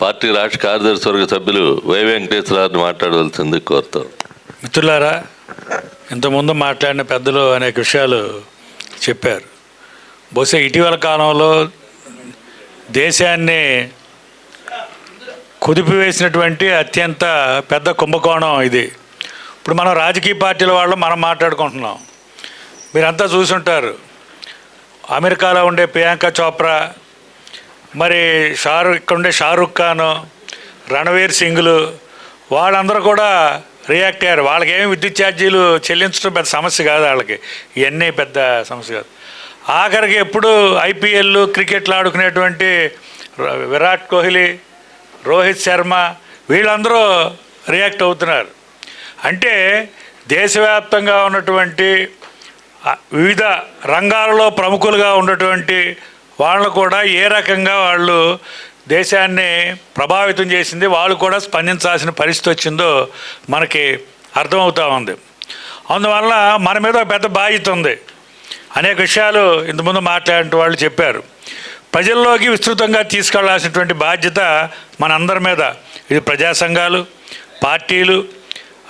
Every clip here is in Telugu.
పార్టీ రాష్ట్ర కార్యదర్శి వర్గ సభ్యులు వై వెంకటేశ్వరరావు మాట్లాడవలసింది కోరుతాం. మిత్రులారా ఇంతకుముందు మాట్లాడిన పెద్దలు అనేక విషయాలు చెప్పారు. బహుశా ఇటీవల కాలంలో దేశాన్ని కుదిపివేసినటువంటి అత్యంత పెద్ద కుంభకోణం ఇది. ఇప్పుడు మనం రాజకీయ పార్టీల వాళ్ళు మనం మాట్లాడుకుంటున్నాం. మీరంతా చూసుంటారు. అమెరికాలో ఉండే ప్రియాంక చోప్రా మరి షారుఖ్ ఇక్కడ ఉండే షారుఖ్ ఖాన్ రణవీర్ సింగ్లు వాళ్ళందరూ కూడా రియాక్ట్ అయ్యారు. వాళ్ళకి ఏమి విద్యుత్ ఛార్జీలు చెల్లించడం పెద్ద సమస్య కాదు వాళ్ళకి. ఇవన్నీ పెద్ద సమస్య కాదు. ఆఖరికి ఎప్పుడు ఐపీఎల్ క్రికెట్లు ఆడుకునేటువంటి విరాట్ కోహ్లీ రోహిత్ శర్మ వీళ్ళందరూ రియాక్ట్ అవుతున్నారు. అంటే దేశవ్యాప్తంగా ఉన్నటువంటి వివిధ రంగాలలో ప్రముఖులుగా ఉన్నటువంటి వాళ్ళు కూడా ఏ రకంగా వాళ్ళు దేశాన్ని ప్రభావితం చేసింది వాళ్ళు కూడా స్పందించాల్సిన పరిస్థితి వచ్చిందో మనకి అర్థమవుతూ ఉంది. అందువల్ల మన మీద పెద్ద బాధ్యత ఉంది. అనేక విషయాలు ఇంతకుముందు మాట్లాడిన వాళ్ళు చెప్పారు. ప్రజల్లోకి విస్తృతంగా తీసుకెళ్ళాల్సినటువంటి బాధ్యత మనందరి మీద. ఇది ప్రజా సంఘాలు పార్టీలు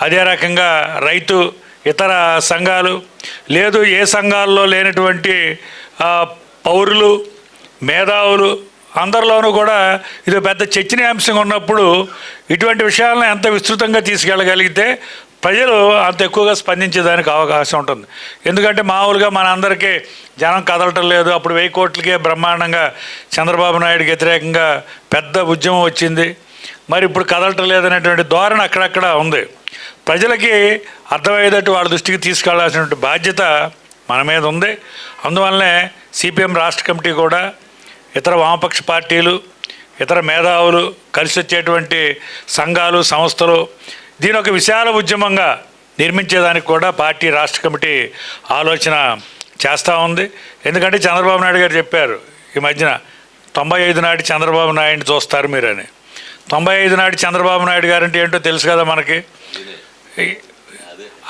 అదే రకంగా రైతు ఇతర సంఘాలు. లేదు ఏ సంఘాల్లో లేనటువంటి పౌరులు మేధావులు అందరిలోనూ కూడా ఇది పెద్ద చర్చనీయాంశం ఉన్నప్పుడు ఇటువంటి విషయాలను ఎంత విస్తృతంగా తీసుకెళ్ళగలిగితే ప్రజలు అంత ఎక్కువగా స్పందించేదానికి అవకాశం ఉంటుంది. ఎందుకంటే మామూలుగా మన అందరికీ జనం కదలటం లేదు. అప్పుడు వెయ్యి కోట్లకే బ్రహ్మాండంగా చంద్రబాబు నాయుడుకి వ్యతిరేకంగా పెద్ద ఉద్యమం వచ్చింది. మరి ఇప్పుడు కదలటం లేదనేటువంటి ధోరణి అక్కడక్కడ ఉంది. ప్రజలకి అర్థమయ్యేటట్టు వాళ్ళ దృష్టికి తీసుకెళ్ళాల్సినటువంటి బాధ్యత మన మీద ఉంది. అందువల్లనే సిపిఎం రాష్ట్ర కమిటీ కూడా ఇతర వామపక్ష పార్టీలు ఇతర మేధావులు కలిసి వచ్చేటువంటి సంఘాలు సంస్థలు దీని ఒక విశాల ఉద్యమంగా నిర్మించేదానికి కూడా పార్టీ రాష్ట్ర కమిటీ ఆలోచన చేస్తూ ఉంది. ఎందుకంటే చంద్రబాబు నాయుడు గారు చెప్పారు ఈ మధ్యన తొంభై ఐదు నాటి చంద్రబాబు నాయుడిని చూస్తారు మీరని. తొంభై ఐదు నాటి చంద్రబాబు నాయుడు గారు అంటే ఏంటో తెలుసు కదా మనకి?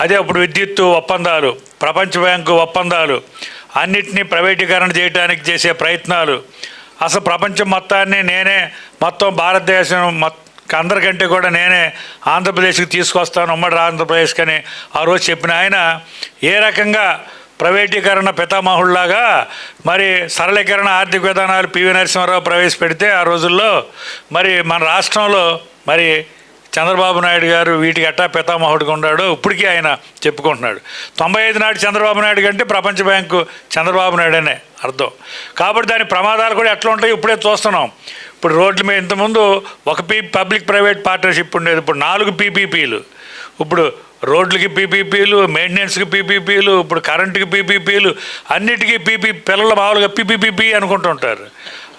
అదే అప్పుడు విద్యుత్ ఒప్పందాలు ప్రపంచ బ్యాంకు ఒప్పందాలు అన్నిటినీ ప్రైవేటీకరణ చేయడానికి చేసే ప్రయత్నాలు అసలు ప్రపంచం మొత్తాన్ని నేనే మొత్తం భారతదేశం మొత్తం అందరికంటే కూడా నేనే ఆంధ్రప్రదేశ్కి తీసుకొస్తాను ఉమ్మడి ఆంధ్రప్రదేశ్కి అని ఆ రోజు చెప్పిన ఆయన ఏ రకంగా ప్రైవేటీకరణ పితామహుళ్ళాగా మరి సరళీకరణ ఆర్థిక విధానాలు పివి నరసింహారావు ప్రవేశపెడితే ఆ రోజుల్లో మరి మన రాష్ట్రంలో మరి చంద్రబాబు నాయుడు గారు వీటికి ఎట్టా పితామహుడిగా ఉన్నాడో ఇప్పటికీ ఆయన చెప్పుకుంటున్నాడు. తొంభై ఐదు నాటి చంద్రబాబు నాయుడు కంటే ప్రపంచ బ్యాంకు చంద్రబాబు నాయుడు అనే అర్థం. కాబట్టి దాని ప్రమాదాలు కూడా ఎట్లా ఉంటాయో ఇప్పుడే చూస్తున్నాం. ఇప్పుడు రోడ్ల మీద ఇంతకుముందు ఒక పీ పబ్లిక్ ప్రైవేట్ పార్ట్నర్షిప్ ఉండేది. ఇప్పుడు నాలుగు పీపీపీలు. ఇప్పుడు రోడ్లకి పీపీపీలు మెయింటెనెన్స్కి పీపీపీలు ఇప్పుడు కరెంటుకి పీపీపీలు అన్నిటికీ పీపీ పిల్లలు మామూలుగా పీపీపీ అనుకుంటుంటారు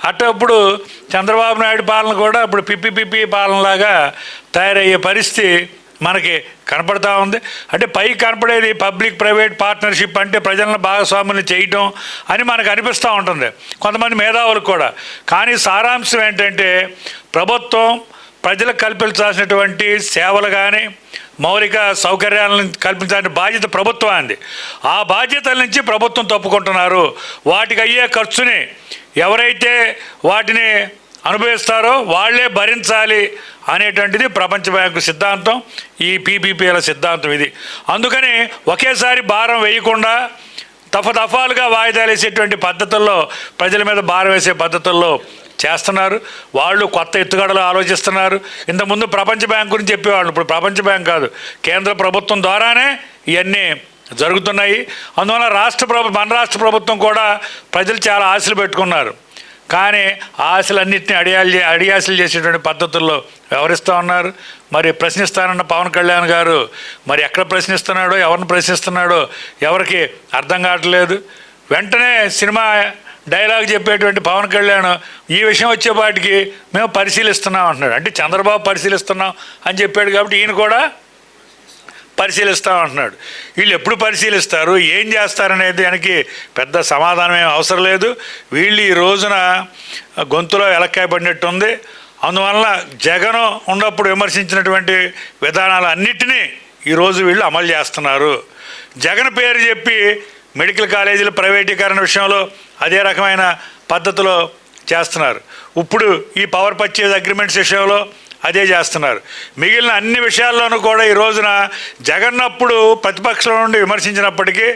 అట్టప్పుడు చంద్రబాబు నాయుడు పాలన కూడా ఇప్పుడు పిప్పి పిప్పి పాలనలాగా తయారయ్యే పరిస్థితి మనకి కనపడతా ఉంది. అంటే పై కనపడేది పబ్లిక్ ప్రైవేట్ పార్ట్నర్షిప్ అంటే ప్రజలను భాగస్వాములు చేయటం అని మనకు అనిపిస్తూ ఉంటుంది. కొంతమంది మేధావులకు కూడా. కానీ సారాంశం ఏంటంటే ప్రభుత్వం ప్రజలకు కల్పించాల్సినటువంటి సేవలు కానీ మౌలిక సౌకర్యాలను కల్పించాల్సిన బాధ్యత ప్రభుత్వానికి ఆ బాధ్యతల నుంచి ప్రభుత్వం తప్పుకుంటున్నారు. వాటికి అయ్యే ఖర్చుని ఎవరైతే వాటిని అనుభవిస్తారో వాళ్ళే భరించాలి అనేటువంటిది ప్రపంచ బ్యాంకు సిద్ధాంతం ఈ పీపీపీల సిద్ధాంతం ఇది. అందుకని ఒకేసారి భారం వేయకుండా తఫదఫాలుగా దఫాలుగా వాయిదాలు వేసేటువంటి పద్ధతుల్లో ప్రజల మీద భారం వేసే పద్ధతుల్లో చేస్తున్నారు. వాళ్ళు కొత్త ఎత్తుగడలు ఆలోచిస్తున్నారు. ఇంతకుముందు ప్రపంచ బ్యాంక్ గురించి చెప్పేవాళ్ళు ఇప్పుడు ప్రపంచ బ్యాంక్ కాదు. కేంద్ర ప్రభుత్వం ద్వారానే ఇవన్నీ జరుగుతున్నాయి. అందువల్ల రాష్ట్ర ప్రభుత్వం మన రాష్ట్ర ప్రభుత్వం కూడా ప్రజలు చాలా ఆశలు పెట్టుకున్నారు. కానీ ఆశలన్నింటినీ అడియాలు అడియాసలు చేసేటువంటి పద్ధతుల్లో వ్యవహరిస్తూ ఉన్నారు. మరి ప్రశ్నిస్తానన్న పవన్ కళ్యాణ్ గారు మరి ఎక్కడ ప్రశ్నిస్తున్నాడో ఎవరిని ప్రశ్నిస్తున్నాడో ఎవరికి అర్థం కావట్లేదు. వెంటనే సినిమా డైలాగ్ చెప్పేటువంటి పవన్ కళ్యాణ్ ఈ విషయం వచ్చేపాటికి మేము పరిశీలిస్తున్నాం అంటున్నాడు. అంటే చంద్రబాబు పరిశీలిస్తున్నాం అని చెప్పాడు కాబట్టి ఈయన కూడా పరిశీలిస్తాం అంటున్నాడు. వీళ్ళు ఎప్పుడు పరిశీలిస్తారు? ఏం చేస్తారనేది దానికి పెద్ద సమాధానం ఏం అవసరం లేదు. వీళ్ళు ఈ రోజున గొంతులో ఎలక్కాయ పడినట్టుంది. అందువలన జగన్ ఉన్నప్పుడు విమర్శించినటువంటి విధానాలు అన్నిటినీ ఈరోజు వీళ్ళు అమలు చేస్తున్నారు. జగన్ పేరు చెప్పి మెడికల్ కాలేజీల ప్రైవేటీకరణ విషయంలో అదే రకమైన పద్ధతిలో చేస్తున్నారు. ఇప్పుడు ఈ పవర్ పర్చేజ్ అగ్రిమెంట్స్ విషయంలో అదే చేస్తున్నారు. మిగిలిన అన్ని విషయాల్లోనూ కూడా ఈ రోజున జగన్నప్పుడు ప్రతిపక్షం నుండి విమర్శించినప్పటికీ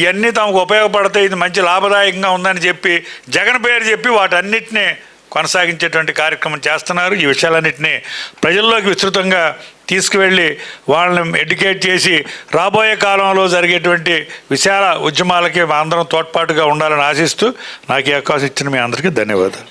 ఇవన్నీ తమకు ఉపయోగపడతాయి ఇది మంచి లాభదాయకంగా ఉందని చెప్పి జగన్ పేరు చెప్పి వాటన్నిటినీ కొనసాగించేటువంటి కార్యక్రమం చేస్తున్నారు. ఈ విషయాలన్నింటినీ ప్రజల్లోకి విస్తృతంగా తీసుకువెళ్ళి వాళ్ళని ఎడ్యుకేట్ చేసి రాబోయే కాలంలో జరిగేటువంటి విశాల ఉద్యమాలకి అందరం తోడ్పాటుగా ఉండాలని ఆశిస్తూ నాకు ఈ అవకాశం ఇచ్చిన మీ అందరికీ ధన్యవాదాలు.